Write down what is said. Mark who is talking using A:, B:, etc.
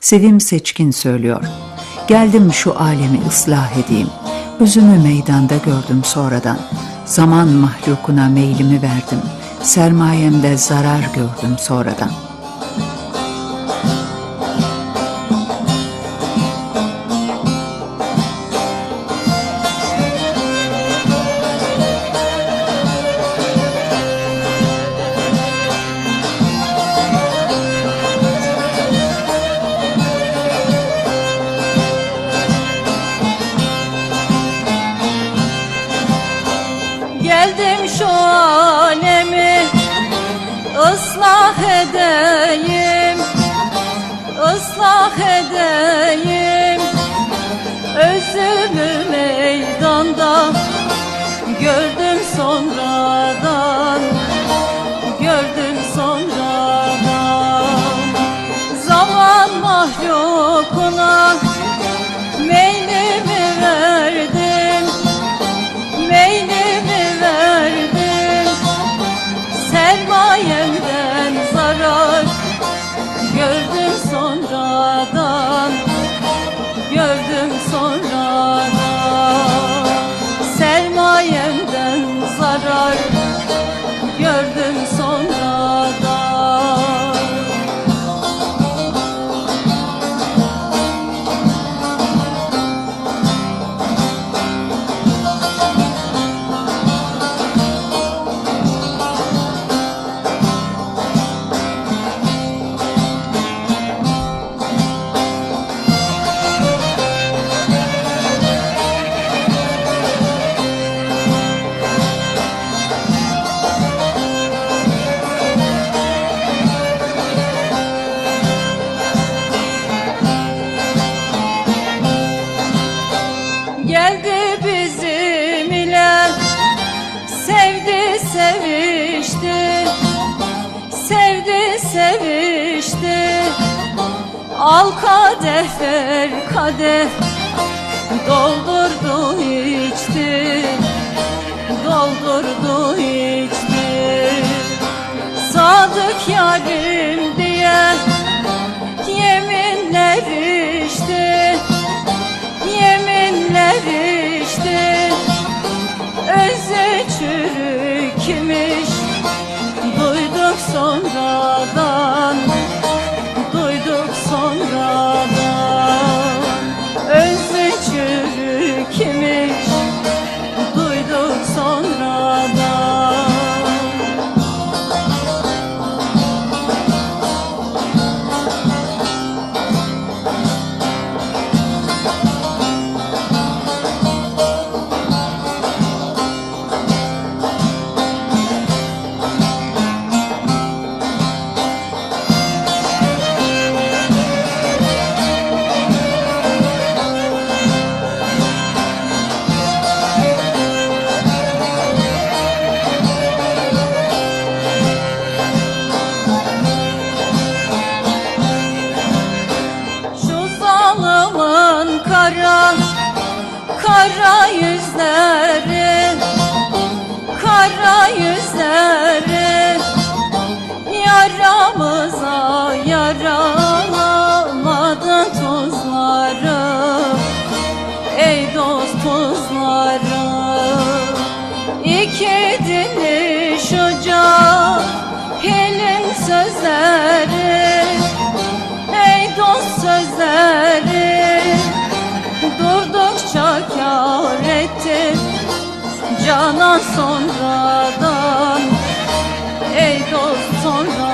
A: Sevim Seçkin söylüyor. Geldim şu alemi ıslah edeyim. Özümü meydanda gördüm sonradan. Zaman mahlukuna meylimi verdim. Sermayemde zarar gördüm sonradan.
B: Islah edeyim ıslah edeyim. Özümü sevişti. Al kadeh ver kadeh. Doldurdu içti. Doldurdu içti. Sadık yarim Duyduk sonradan Kara yüzleri Kara yüzleri Yaramıza yaralamadın tuzları. Ey dost tuzları İki dinmiş Hilin sözleri Canan sonradan Ey dost sonradan